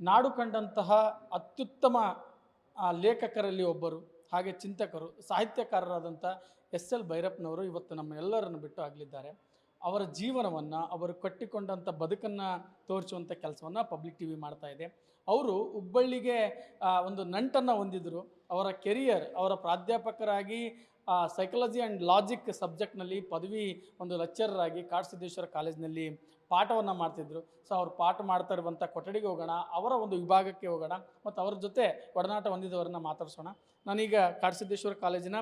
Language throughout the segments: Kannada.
ನಾಡು ಕಂಡಂತಹ ಅತ್ಯುತ್ತಮ ಲೇಖಕರಲ್ಲಿ ಒಬ್ಬರು, ಹಾಗೆ ಚಿಂತಕರು ಸಾಹಿತ್ಯಕಾರರಾದಂಥ ಎಸ್ ಎಲ್ ಭೈರಪ್ಪನವರು ಇವತ್ತು ನಮ್ಮ ಎಲ್ಲರನ್ನು ಬಿಟ್ಟು ಆಗಲಿದ್ದಾರೆ ಅವರ ಜೀವನವನ್ನು, ಅವರು ಕಟ್ಟಿಕೊಂಡಂಥ ಬದುಕನ್ನು ತೋರಿಸುವಂಥ ಕೆಲಸವನ್ನು ಪಬ್ಲಿಕ್ ಟಿ ವಿ ಮಾಡ್ತಾ ಇದೆ. ಅವರು ಹುಬ್ಬಳ್ಳಿಗೆ ಒಂದು ನಂಟನ್ನು ಹೊಂದಿದ್ರು. ಅವರ ಕೆರಿಯರ್, ಅವರ ಪ್ರಾಧ್ಯಾಪಕರಾಗಿ ಸೈಕಾಲಜಿ ಆ್ಯಂಡ್ ಲಾಜಿಕ್ ಸಬ್ಜೆಕ್ಟ್ನಲ್ಲಿ ಪದವಿ ಒಂದು ಲೆಕ್ಚರರ್ ಆಗಿ ಕಾಡಸಿದ್ದೇಶ್ವರ ಕಾಲೇಜಿನಲ್ಲಿ ಪಾಠವನ್ನು ಮಾಡ್ತಿದ್ರು. ಸೊ ಅವ್ರು ಪಾಠ ಮಾಡ್ತಾ ಇರುವಂಥ ಕೊಠಡಿಗೆ ಹೋಗೋಣ, ಅವರ ಒಂದು ವಿಭಾಗಕ್ಕೆ ಹೋಗೋಣ, ಮತ್ತು ಅವ್ರ ಜೊತೆ ಒಡನಾಟ ಹೊಂದಿದವರನ್ನ ಮಾತಾಡ್ಸೋಣ. ನಾನೀಗ ಕಾಡಸಿದ್ದೇಶ್ವರ ಕಾಲೇಜಿನ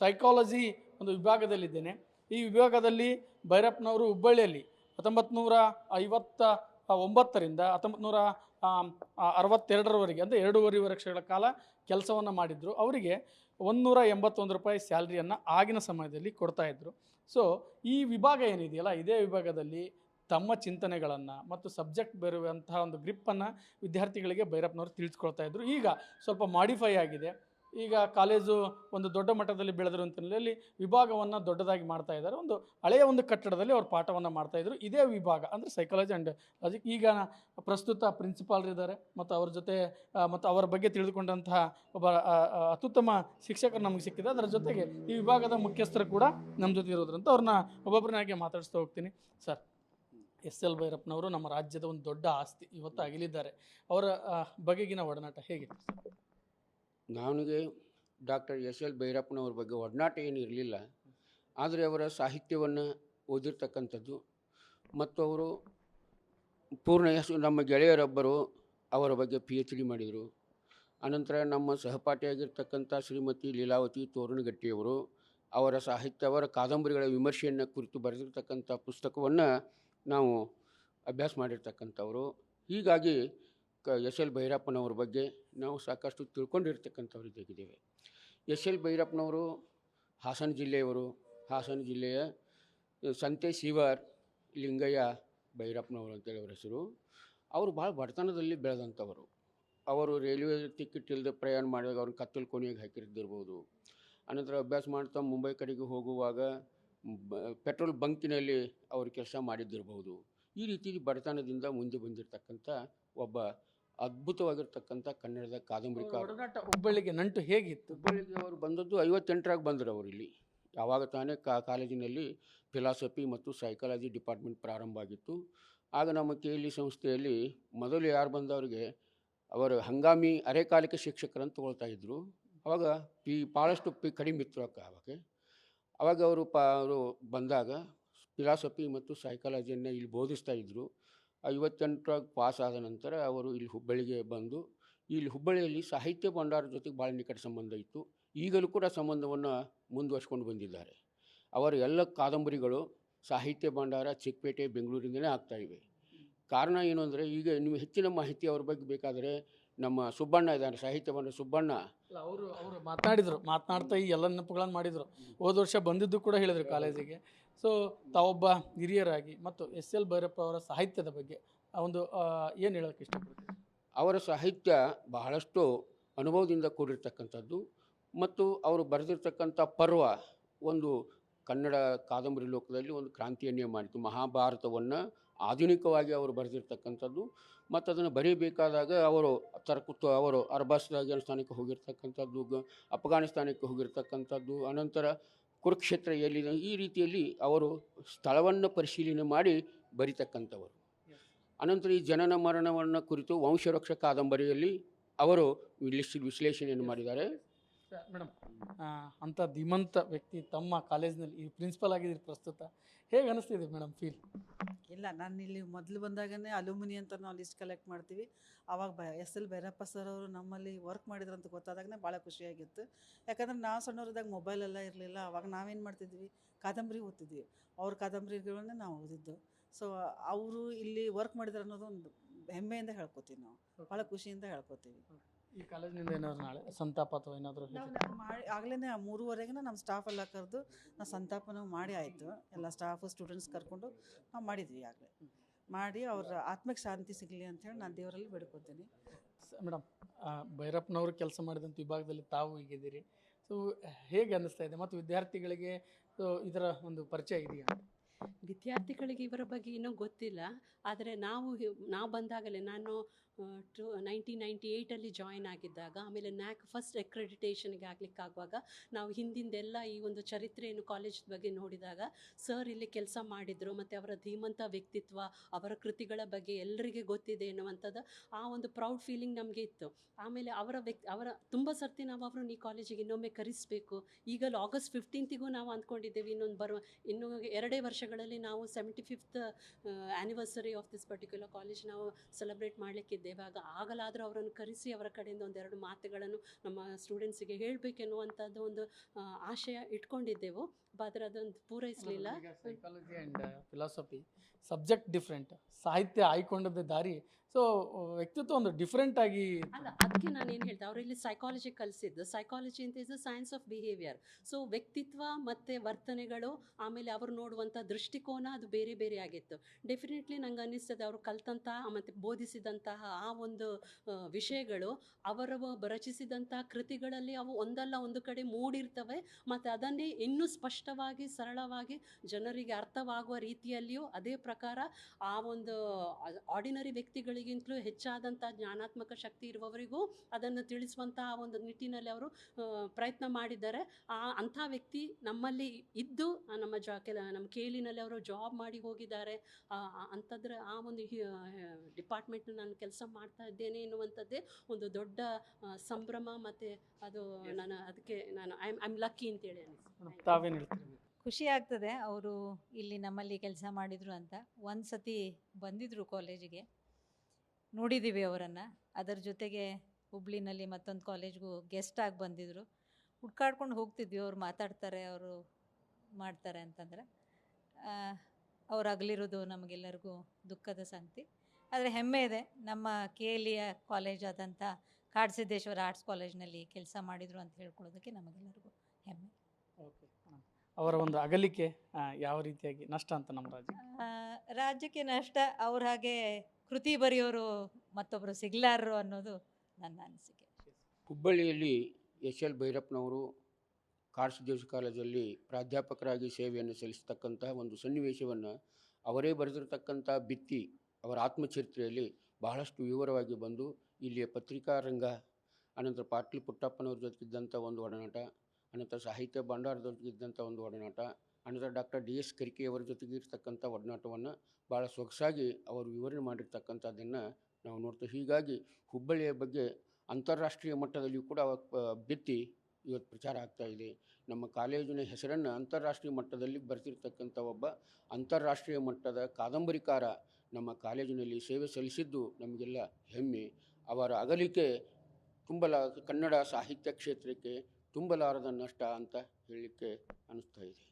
ಸೈಕಾಲಜಿ ಒಂದು ವಿಭಾಗದಲ್ಲಿದ್ದೇನೆ. ಈ ವಿಭಾಗದಲ್ಲಿ ಭೈರಪ್ಪನವರು ಹುಬ್ಬಳ್ಳಿಯಲ್ಲಿ ಹತ್ತೊಂಬತ್ತು ನೂರ ಐವತ್ತ ಒಂಬತ್ತರಿಂದ ಹತ್ತೊಂಬತ್ತು ನೂರ ಅರವತ್ತೆರಡರವರೆಗೆ, ಅಂದರೆ ಎರಡೂವರೆ ವರ್ಷಗಳ ಕಾಲ ಕೆಲಸವನ್ನು ಮಾಡಿದರು. ಅವರಿಗೆ ಒಂದೂರ ಎಂಬತ್ತೊಂದು ರೂಪಾಯಿ ಸ್ಯಾಲ್ರಿಯನ್ನು ಆಗಿನ ಸಮಯದಲ್ಲಿ ಕೊಡ್ತಾಯಿದ್ರು ಸೊ ಈ ವಿಭಾಗ ಏನಿದೆಯಲ್ಲ, ಇದೇ ವಿಭಾಗದಲ್ಲಿ ತಮ್ಮ ಚಿಂತನೆಗಳನ್ನು ಮತ್ತು ಸಬ್ಜೆಕ್ಟ್ ಬರುವಂತಹ ಒಂದು ಗ್ರಿಪ್ಪನ್ನು ವಿದ್ಯಾರ್ಥಿಗಳಿಗೆ ಭೈರಪ್ಪನವರು ತಿಳಿಸ್ಕೊಳ್ತಾ ಇದ್ರು. ಈಗ ಸ್ವಲ್ಪ ಮಾಡಿಫೈ ಆಗಿದೆ. ಈಗ ಕಾಲೇಜು ಒಂದು ದೊಡ್ಡ ಮಟ್ಟದಲ್ಲಿ ಬೆಳೆದಿರುವಂಥ ಅಂತಲ್ಲಿ ವಿಭಾಗವನ್ನು ದೊಡ್ಡದಾಗಿ ಮಾಡ್ತಾ ಇದ್ದಾರೆ. ಒಂದು ಹಳೆಯ ಒಂದು ಕಟ್ಟಡದಲ್ಲಿ ಅವರು ಪಾಠವನ್ನು ಮಾಡ್ತಾ ಇದ್ರು. ಇದೇ ವಿಭಾಗ ಅಂದರೆ ಸೈಕಾಲಜಿ ಆ್ಯಂಡ್ ಲಾಜಿಕ್ ಈಗ ಪ್ರಸ್ತುತ ಪ್ರಿನ್ಸಿಪಾಲ್ ಇದ್ದಾರೆ ಮತ್ತು ಅವ್ರ ಜೊತೆ ಮತ್ತು ಅವರ ಬಗ್ಗೆ ತಿಳಿದುಕೊಂಡಂತಹ ಒಬ್ಬ ಅತ್ಯುತ್ತಮ ಶಿಕ್ಷಕರು ನಮಗೆ ಸಿಕ್ಕಿದೆ. ಅದರ ಜೊತೆಗೆ ಈ ವಿಭಾಗದ ಮುಖ್ಯಸ್ಥರು ಕೂಡ ನಮ್ಮ ಜೊತೆ ಇರೋದ್ರಂತ ಅವ್ರನ್ನ ಒಬ್ಬೊಬ್ಬರನ್ನಾಗಿ ಮಾತಾಡಿಸ್ತಾ ಹೋಗ್ತೀನಿ. ಸರ್. ಎಸ್ ಎಲ್ ಭೈರಪ್ಪನವರು ನಮ್ಮ ರಾಜ್ಯದ ಒಂದು ದೊಡ್ಡ ಆಸ್ತಿ ಇವತ್ತು ಅಗಲಿದ್ದಾರೆ. ಅವರ ಬಗೆಗಿನ ಒಡನಾಟ ಹೇಗಿತ್ತು ನನಗೆ ಡಾಕ್ಟರ್ ಎಸ್ ಎಲ್ ಭೈರಪ್ಪನವ್ರ ಬಗ್ಗೆ ಒಡನಾಟ ಏನು ಇರಲಿಲ್ಲ. ಆದರೆ ಅವರ ಸಾಹಿತ್ಯವನ್ನು ಓದಿರ್ತಕ್ಕಂಥದ್ದು ಮತ್ತು ಅವರು ಪೂರ್ಣ ಹೆಸರು ನಮ್ಮ ಗೆಳೆಯರೊಬ್ಬರು ಅವರ ಬಗ್ಗೆ ಪಿ ಎಚ್ ಡಿ ಮಾಡಿದರು. ಅನಂತರ ನಮ್ಮ ಸಹಪಾಠಿಯಾಗಿರ್ತಕ್ಕಂಥ ಶ್ರೀಮತಿ ಲೀಲಾವತಿ ತೋರಣಗಟ್ಟಿಯವರು ಅವರ ಸಾಹಿತ್ಯ, ಅವರ ಕಾದಂಬರಿಗಳ ವಿಮರ್ಶೆಯನ್ನು ಕುರಿತು ಬರೆದಿರ್ತಕ್ಕಂಥ ಪುಸ್ತಕವನ್ನು ನಾವು ಅಭ್ಯಾಸ ಮಾಡಿರ್ತಕ್ಕಂಥವ್ರು. ಹೀಗಾಗಿ ಕ ಎಸ್ ಎಲ್ ಭೈರಪ್ಪನವ್ರ ಬಗ್ಗೆ ನಾವು ಸಾಕಷ್ಟು ತಿಳ್ಕೊಂಡಿರ್ತಕ್ಕಂಥವ್ರು ಇದ್ದಾಗಿದ್ದೇವೆ ಎಸ್ ಎಲ್ ಭೈರಪ್ಪನವರು, ಹಾಸನ ಜಿಲ್ಲೆಯವರು, ಹಾಸನ ಜಿಲ್ಲೆಯ ಸಂತೆ ಶಿವರ್ ಲಿಂಗಯ್ಯ ಭೈರಪ್ಪನವರು ಅಂತೇಳಿ ಅವರ ಹೆಸರು. ಅವರು ಭಾಳ ಬಡತನದಲ್ಲಿ ಬೆಳೆದಂಥವರು. ಅವರು ರೈಲ್ವೆ ಟಿಕೆಟ್ ಇಲ್ಲದೆ ಪ್ರಯಾಣ ಮಾಡಿದಾಗ ಅವ್ರನ್ನ ಕತ್ತಲು ಕೊನೆಗೆ ಹಾಕಿರ್ದಿರ್ಬೋದು. ಅನಂತರ ಅಭ್ಯಾಸ ಮಾಡ್ತಾ ಮುಂಬೈ ಕಡೆಗೆ ಹೋಗುವಾಗ ಪೆಟ್ರೋಲ್ ಬಂಕಿನಲ್ಲಿ ಅವರು ಕೆಲಸ ಮಾಡಿದ್ದಿರಬಹುದು ಈ ರೀತಿ ಬಡತನದಿಂದ ಮುಂದೆ ಬಂದಿರತಕ್ಕಂಥ ಒಬ್ಬ ಅದ್ಭುತವಾಗಿರ್ತಕ್ಕಂಥ ಕನ್ನಡದ ಕಾದಂಬರಿಕಾರ ಹುಬ್ಬಳ್ಳಿಗೆ ನಂಟು ಹೇಗಿತ್ತು? ಹುಬ್ಬಳ್ಳಿಗೆ ಅವರು ಬಂದದ್ದು ಐವತ್ತೆಂಟರಾಗ ಬಂದರು ಅವರು ಇಲ್ಲಿ. ಯಾವಾಗ ತಾನೇ ಕಾ ಕಾಲೇಜಿನಲ್ಲಿ ಫಿಲಾಸಫಿ ಮತ್ತು ಸೈಕಾಲಜಿ ಡಿಪಾರ್ಟ್ಮೆಂಟ್ ಪ್ರಾರಂಭ ಆಗಿತ್ತು. ಆಗ ನಮ್ಮ ಕೆ ಎಲ್ ಇ ಸಂಸ್ಥೆಯಲ್ಲಿ ಮೊದಲು ಯಾರು ಬಂದವರಿಗೆ ಅವರು ಹಂಗಾಮಿ ಅರೆಕಾಲಿಕ ಶಿಕ್ಷಕರನ್ನು ತಗೊಳ್ತಾ ಇದ್ದರು ಅವಾಗ ಪಿ ಭಾಳಷ್ಟು ಪಿ ಕಡಿಮೆ ಇತ್ತು ಅಕ್ಕ ಅವಾಗ. ಅವಾಗ ಅವರು ಪ, ಅವರು ಬಂದಾಗ ಫಿಲಾಸಫಿ ಮತ್ತು ಸೈಕಾಲಜಿಯನ್ನು ಇಲ್ಲಿ ಬೋಧಿಸ್ತಾ ಇದ್ದರು ಐವತ್ತೆಂಟರಾಗ ಪಾಸ್ ಆದ ನಂತರ ಅವರು ಇಲ್ಲಿ ಹುಬ್ಬಳ್ಳಿಗೆ ಬಂದು, ಇಲ್ಲಿ ಹುಬ್ಬಳ್ಳಿಯಲ್ಲಿ ಸಾಹಿತ್ಯ ಭಂಡಾರ ಜೊತೆಗೆ ಭಾಳ ನಿಕಟ ಸಂಬಂಧ ಇತ್ತು. ಈಗಲೂ ಕೂಡ ಸಂಬಂಧವನ್ನು ಮುಂದುವರ್ಸ್ಕೊಂಡು ಬಂದಿದ್ದಾರೆ. ಅವರ ಎಲ್ಲ ಕಾದಂಬರಿಗಳು ಸಾಹಿತ್ಯ ಭಂಡಾರ ಚಿಕ್ಕಪೇಟೆ ಬೆಂಗಳೂರಿಂದಲೇ ಆಗ್ತಾ ಇವೆ. ಕಾರಣ ಏನು ಅಂದರೆ ಈಗ ನಿಮಗೆ ಹೆಚ್ಚಿನ ಮಾಹಿತಿ ಅವ್ರ ಬಗ್ಗೆ ಬೇಕಾದರೆ ನಮ್ಮ ಸುಬ್ಬಣ್ಣ ಇದ್ದಾರೆ ಸಾಹಿತ್ಯವನ್ನು ಸುಬ್ಬಣ್ಣ. ಅಲ್ಲ ಅವರು ಅವರು ಮಾತನಾಡಿದರು ಮಾತನಾಡ್ತಾ ಈ ಎಲ್ಲ ನೆನಪುಗಳನ್ನು ಮಾಡಿದರು. ಹೋದ ವರ್ಷ ಬಂದಿದ್ದು ಕೂಡ ಹೇಳಿದರು ಕಾಲೇಜಿಗೆ. ಸೊ ತಾವೊಬ್ಬ ಹಿರಿಯರಾಗಿ ಮತ್ತು ಎಸ್ ಎಲ್ ಭೈರಪ್ಪ ಅವರ ಸಾಹಿತ್ಯದ ಬಗ್ಗೆ ಆ ಒಂದು ಏನು ಹೇಳೋಕೆ ಇಷ್ಟಪಡ್ತೀನಿ ಅವರ ಸಾಹಿತ್ಯ ಬಹಳಷ್ಟು ಅನುಭವದಿಂದ ಕೂಡಿರ್ತಕ್ಕಂಥದ್ದು ಮತ್ತು ಅವರು ಬರೆದಿರ್ತಕ್ಕಂಥ ಪರ್ವ ಒಂದು ಕನ್ನಡ ಕಾದಂಬರಿ ಲೋಕದಲ್ಲಿ ಒಂದು ಕ್ರಾಂತಿಯನ್ನೇ ಮಾಡಿತು ಮಹಾಭಾರತವನ್ನು ಆಧುನಿಕವಾಗಿ ಅವರು ಬರೆದಿರ್ತಕ್ಕಂಥದ್ದು ಮತ್ತು ಅದನ್ನು ಬರೀಬೇಕಾದಾಗ ಅವರು ತರಕುತ್ತು ಅವರು ಅಫ್ಘಾನಿಸ್ತಾನಕ್ಕೆ ಹೋಗಿರ್ತಕ್ಕಂಥದ್ದು ಗ- ಅಫ್ಘಾನಿಸ್ತಾನಕ್ಕೆ ಹೋಗಿರ್ತಕ್ಕಂಥದ್ದು ಅನಂತರ ಕುರುಕ್ಷೇತ್ರ ಎಲ್ಲಿದೆ ಈ ರೀತಿಯಲ್ಲಿ ಅವರು ಸ್ಥಳವನ್ನು ಪರಿಶೀಲನೆ ಮಾಡಿ ಬರಿತಕ್ಕಂಥವರು. ಅನಂತರ ಈ ಜನನ ಮರಣವನ್ನು ಕುರಿತು ವಂಶರಕ್ಷ ಕಾದಂಬರಿಯಲ್ಲಿ ಅವರು ವಿಶ್ಲೇಷ ವಿಶ್ಲೇಷಣೆಯನ್ನು ಮಾಡಿದ್ದಾರೆ. ಮೇಡಮ್ ಅಂಥ ಧೀಮಂತ ವ್ಯಕ್ತಿ ತಮ್ಮ ಕಾಲೇಜ್ನಲ್ಲಿ ಈ ಪ್ರಿನ್ಸಿಪಲ್ ಆಗಿದ್ದೀರಿ ಪ್ರಸ್ತುತ. ಹೇಗೆ ಅನಿಸ್ತಿದೆ ಮೇಡಮ್ ಫೀಲ್ ಇಲ್ಲ ನಾನು ಇಲ್ಲಿ ಮೊದಲು ಬಂದಾಗನೇ ಅಲ್ಯೂಮಿನಿ ಅಂತ ನಾವು ಲಿಸ್ಟ್ ಕಲೆಕ್ಟ್ ಮಾಡ್ತೀವಿ. ಆವಾಗ ಬ ಎಸ್ ಎಲ್ ಭೈರಪ್ಪ ಸರ್ ಅವರು ನಮ್ಮಲ್ಲಿ ವರ್ಕ್ ಮಾಡಿದ್ರು ಅಂತ ಗೊತ್ತಾದಾಗನೇ ಭಾಳ ಖುಷಿಯಾಗಿತ್ತು. ಯಾಕಂದ್ರೆ ನಾವು ಸಣ್ಣವ್ರದಾಗ ಮೊಬೈಲ್ ಎಲ್ಲ ಇರಲಿಲ್ಲ ಅವಾಗ ನಾವೇನು ಮಾಡ್ತಿದ್ವಿ? ಕಾದಂಬರಿ ಓದ್ತಿದ್ವಿ. ಅವ್ರ ಕಾದಂಬರಿಗಳನ್ನೇ ನಾವು ಓದಿದ್ದು. ಸೊ ಅವರು ಇಲ್ಲಿ ವರ್ಕ್ ಮಾಡಿದ್ರು ಅನ್ನೋದು ಒಂದು ಹೆಮ್ಮೆಯಿಂದ ಹೇಳ್ಕೊತೀವಿ ನಾವು. ಭಾಳ ಖುಷಿಯಿಂದ ಹೇಳ್ಕೊತೀವಿ. ಈ ಕಾಲೇಜಿನಿಂದ ಏನಾದ್ರು ನಾಳೆ ಸಂತಾಪ ಅಥವಾ ಏನಾದರೂ ನಾವು ಮಾಡಿ ಆಗಲೇ ಮೂರುವರೆಗೆ ನಮ್ಮ ಸ್ಟಾಫ್ ಎಲ್ಲ ಕರೆದು ನಾವು ಸಂತಾಪನ ಮಾಡಿ ಆಯಿತು. ಎಲ್ಲ ಸ್ಟಾಫು ಸ್ಟೂಡೆಂಟ್ಸ್ ಕರ್ಕೊಂಡು ನಾವು ಮಾಡಿದ್ವಿ ಆಗಲೇ. ಮಾಡಿ ಅವ್ರ ಆತ್ಮಕ್ಕೆ ಶಾಂತಿ ಸಿಗಲಿ ಅಂತೇಳಿ ನಾನು ದೇವರಲ್ಲಿ ಬೇಡ್ಕೊತೀನಿ. ಮೇಡಮ್ ಭೈರಪ್ಪನವರು ಕೆಲಸ ಮಾಡಿದಂಥ ವಿಭಾಗದಲ್ಲಿ ತಾವು ಈಗಿದ್ದೀರಿ ಸೊ ಹೇಗೆ ಅನ್ನಿಸ್ತಾ ಇದೆ? ಮತ್ತು ವಿದ್ಯಾರ್ಥಿಗಳಿಗೆ ಸೊ ಇದರ ಒಂದು ಪರಿಚಯ ಇದೆಯಾ? ವಿದ್ಯಾರ್ಥಿಗಳಿಗೆ ಇವರ ಬಗ್ಗೆ ಇನ್ನೂ ಗೊತ್ತಿಲ್ಲ. ಆದರೆ ನಾವು ಹಿ- ನಾವು ಬಂದಾಗಲೇ ನಾನು ಟು ನೈನ್ಟೀನ್ ನೈಂಟಿ ಏಯ್ಟಲ್ಲಿ ಜಾಯಿನ್ ಆಗಿದ್ದಾಗ, ಆಮೇಲೆ ನ್ಯಾಕ್ ಫಸ್ಟ್ ಅಕ್ರೆಡಿಟೇಷನ್ಗೆ ಆಗಲಿಕ್ಕಾಗುವಾಗ, ನಾವು ಹಿಂದಿಂದೆಲ್ಲ ಈ ಒಂದು ಚರಿತ್ರೆಯನ್ನು ಕಾಲೇಜ್ ಬಗ್ಗೆ ನೋಡಿದಾಗ ಸರ್ ಇಲ್ಲಿ ಕೆಲಸ ಮಾಡಿದರು, ಮತ್ತು ಅವರ ಧೀಮಂತ ವ್ಯಕ್ತಿತ್ವ, ಅವರ ಕೃತಿಗಳ ಬಗ್ಗೆ ಎಲ್ಲರಿಗೆ ಗೊತ್ತಿದೆ ಎನ್ನುವಂಥದ್ದು ಆ ಒಂದು ಪ್ರೌಡ್ ಫೀಲಿಂಗ್ ನಮಗೆ ಇತ್ತು. ಆಮೇಲೆ ಅವರ ವ್ಯಕ್ತಿ, ಅವರ, ತುಂಬ ಸರ್ತಿ ನಾವು ಅವರನ್ನು ಈ ಕಾಲೇಜಿಗೆ ಇನ್ನೊಮ್ಮೆ ಕರೆಸಬೇಕು. ಈಗಲೂ ಆಗಸ್ಟ್ ಫಿಫ್ಟೀನ್ತಿಗೂ ನಾವು ಅಂದ್ಕೊಂಡಿದ್ದೇವೆ, ಇನ್ನೊಂದು ಬರುವ, ಇನ್ನು ಎರಡೇ ವರ್ಷಗಳಲ್ಲಿ ನಾವು seventy fifth anniversary of this particular college ನಾವು ಸೆಲೆಬ್ರೇಟ್ ಮಾಡಲಿಕ್ಕಿದ್ದೇವೆ. ಆಗ ಆಗಲಾದರೂ ಅವರನ್ನು ಕರೆಸಿ ಅವರ ಕಡೆಯಿಂದ ಒಂದೆರಡು ಮಾತುಗಳನ್ನು ನಮ್ಮ ಸ್ಟೂಡೆಂಟ್ಸಿಗೆ ಹೇಳಬೇಕೆನ್ನುವಂಥದ್ದು ಒಂದು ಆಶಯ ಇಟ್ಕೊಂಡಿದ್ದೆವು. ಆದರೆ ಅದೊಂದು ಪೂರೈಸಲಿಲ್ಲ. Psychology and philosophy subject different ಸಾಹಿತ್ಯ ಆಯ್ಕೊಂಡದ್ದೇ ದಾರಿ ಸೊ ವ್ಯಕ್ತಿತ್ವ ಒಂದು ಡಿಫ್ರೆಂಟ್ ಆಗಿ ಅಲ್ಲ ಅದಕ್ಕೆ ನಾನು ಏನು ಹೇಳ್ತೆ ಅವರಲ್ಲಿ ಸೈಕಾಲಜಿ ಕಲಿಸಿದ್ದು. ಸೈಕಾಲಜಿ ಅಂತ is a science of behaviour so ವ್ಯಕ್ತಿತ್ವ ಮತ್ತು ವರ್ತನೆಗಳು, ಆಮೇಲೆ ಅವರು ನೋಡುವಂಥ ದೃಷ್ಟಿಕೋನ ಅದು ಬೇರೆ ಬೇರೆ ಆಗಿತ್ತು. ಡೆಫಿನೆಟ್ಲಿ ನಂಗೆ ಅನ್ನಿಸ್ತದೆ ಅವರು ಕಲ್ತಂತಹ ಮತ್ತು ಬೋಧಿಸಿದಂತಹ ಆ ಒಂದು ವಿಷಯಗಳು ಅವರು ರಚಿಸಿದಂತಹ ಕೃತಿಗಳಲ್ಲಿ ಅವು ಒಂದಲ್ಲ ಒಂದು ಕಡೆ ಮೂಡಿರ್ತವೆ, ಮತ್ತು ಅದನ್ನೇ ಇನ್ನೂ ಸ್ಪಷ್ಟವಾಗಿ, ಸರಳವಾಗಿ ಜನರಿಗೆ ಅರ್ಥವಾಗುವ ರೀತಿಯಲ್ಲಿಯೂ ಅದೇ ಪ್ರಕಾರ ಆ ಒಂದು ಆರ್ಡಿನರಿ ವ್ಯಕ್ತಿಗಳಿಗಿಂತಲೂ ಹೆಚ್ಚಾದಂಥ ಜ್ಞಾನಾತ್ಮಕ ಶಕ್ತಿ ಇರುವವರಿಗೂ ಅದನ್ನು ತಿಳಿಸುವಂತಹ ಒಂದು ನಿಟ್ಟಿನಲ್ಲಿ ಅವರು ಪ್ರಯತ್ನ ಮಾಡಿದ್ದಾರೆ. ಆ ಅಂಥ ವ್ಯಕ್ತಿ ನಮ್ಮಲ್ಲಿ ಇದ್ದು ನಮ್ಮ ಜಾ ಕೆಲ ನಮ್ಮ ಕೇಳಿನಲ್ಲಿ ಅವರು ಜಾಬ್ ಮಾಡಿ ಹೋಗಿದ್ದಾರೆ. ಅಂಥದ್ರ ಆ ಒಂದು ಡಿಪಾರ್ಟ್ಮೆಂಟ್ ನಾನು ಕೆಲಸ ಮಾಡ್ತಾ ಇದ್ದೇನೆ ಎನ್ನುವಂಥದ್ದೇ ಒಂದು ದೊಡ್ಡ ಸಂಭ್ರಮ ಮತ್ತು ಅದು ನಾನು ಅದಕ್ಕೆ ನಾನು ಐ ಐ ಆಮ್ ಲಕ್ಕಿ ಅಂತೇಳಿ ಅನಿಸ್ತು ತಾವೇನು ಹೇಳ್ತೀರಿ? ಖುಷಿ ಆಗ್ತದೆ ಅವರು ಇಲ್ಲಿ ನಮ್ಮಲ್ಲಿ ಕೆಲಸ ಮಾಡಿದರು ಅಂತ. ಒಂದು ಸತಿ ಬಂದಿದ್ದರು ಕಾಲೇಜಿಗೆ. ನೋಡಿದ್ದೀವಿ ಅವರನ್ನು. ಅದರ ಜೊತೆಗೆ ಹುಬ್ಳಿನಲ್ಲಿ ಮತ್ತೊಂದು ಕಾಲೇಜ್ಗೂ ಗೆಸ್ಟಾಗಿ ಬಂದಿದ್ದರು ಹುಡ್ಕಾಡ್ಕೊಂಡು ಹೋಗ್ತಿದ್ವಿ ಅವ್ರು ಮಾತಾಡ್ತಾರೆ ಅವರು ಮಾಡ್ತಾರೆ ಅಂತಂದರೆ. ಅವ್ರು ಅಗಲಿರೋದು ನಮಗೆಲ್ಲರಿಗೂ ದುಃಖದ ಸಂಗತಿ. ಆದರೆ ಹೆಮ್ಮೆ ಇದೆ. ನಮ್ಮ ಕೆ ಎಲ್ ಇಯ ಕಾಲೇಜ್ ಆದಂಥ ಕಾಡಸಿದ್ದೇಶ್ವರ ಆರ್ಟ್ಸ್ ಕಾಲೇಜ್ನಲ್ಲಿ ಕೆಲಸ ಮಾಡಿದರು ಅಂತ ಹೇಳ್ಕೊಳ್ಳೋದಕ್ಕೆ ನಮಗೆಲ್ಲರಿಗೂ ಹೆಮ್ಮೆ. ಓಕೆ ಅವರ ಒಂದು ಅಗಲಿಕೆ ಯಾವ ರೀತಿಯಾಗಿ ನಷ್ಟ ಅಂತ ನಮ್ಮ ರಾಜ್ಯ ರಾಜ್ಯಕ್ಕೆ ನಷ್ಟ ಅವ್ರ ಹಾಗೆ ಕೃತಿ ಬರೆಯೋರು ಮತ್ತೊಬ್ಬರು ಸಿಗ್ಲಾರರು ಅನ್ನೋದು ನನ್ನ ಅನಿಸಿಕೆ. ಹುಬ್ಬಳ್ಳಿಯಲ್ಲಿ ಎಸ್ ಎಲ್ ಭೈರಪ್ಪನವರು ಕಾರ್ಸಿದೇಶ ಕಾಲೇಜಲ್ಲಿ ಪ್ರಾಧ್ಯಾಪಕರಾಗಿ ಸೇವೆಯನ್ನು ಸಲ್ಲಿಸತಕ್ಕಂತಹ ಒಂದು ಸನ್ನಿವೇಶವನ್ನು ಅವರೇ ಬರೆದಿರತಕ್ಕಂಥ ಭಿತ್ತಿ ಅವರ ಆತ್ಮಚರಿತ್ರೆಯಲ್ಲಿ ಬಹಳಷ್ಟು ವಿವರವಾಗಿ ಬಂದು ಇಲ್ಲಿಯ ಪತ್ರಿಕಾ ರಂಗ ಅನಂತರ ಪಾಟೀಲ್ ಪುಟ್ಟಪ್ಪನವ್ರ ಜೊತೆಗಿದ್ದಂಥ ಒಂದು ಒಡನಾಟ, ಅನಂತರ ಸಾಹಿತ್ಯ ಭಂಡಾರದ ಜೊತೆಗಿದ್ದಂಥ ಒಂದು ಒಡನಾಟ ಅನಂತರ ಡಾಕ್ಟರ್ ಡಿ ಎಸ್ ಕರಿಕೆಯವರ ಜೊತೆಗೆ ಇರ್ತಕ್ಕಂಥ ಒಡನಾಟವನ್ನು ಭಾಳ ಸೊಗಸಾಗಿ ಅವರು ವಿವರಣೆ ಮಾಡಿರ್ತಕ್ಕಂಥದ್ದನ್ನು ನಾವು ನೋಡ್ತೇವೆ. ಹೀಗಾಗಿ ಹುಬ್ಬಳ್ಳಿಯ ಬಗ್ಗೆ ಅಂತಾರಾಷ್ಟ್ರೀಯ ಮಟ್ಟದಲ್ಲಿಯೂ ಕೂಡ ಬಿತ್ತಿ ಇವತ್ತು ಪ್ರಚಾರ ಆಗ್ತಾ ಇದೆ. ನಮ್ಮ ಕಾಲೇಜಿನ ಹೆಸರನ್ನು ಅಂತಾರಾಷ್ಟ್ರೀಯ ಮಟ್ಟದಲ್ಲಿ ಬರೆದಿರ್ತಕ್ಕಂಥ ಒಬ್ಬ ಅಂತಾರಾಷ್ಟ್ರೀಯ ಮಟ್ಟದ ಕಾದಂಬರಿಕಾರ ನಮ್ಮ ಕಾಲೇಜಿನಲ್ಲಿ ಸೇವೆ ಸಲ್ಲಿಸಿದ್ದು ನಮಗೆಲ್ಲ ಹೆಮ್ಮೆ. ಅವರ ಅಗಲಿಕೆ ತುಂಬಲ ಕನ್ನಡ ಸಾಹಿತ್ಯ ಕ್ಷೇತ್ರಕ್ಕೆ ತುಂಬಲಾರದ ನಷ್ಟ ಅಂತ ಹೇಳಲಿಕ್ಕೆ ಅನ್ನಿಸ್ತಾ ಇದೆ.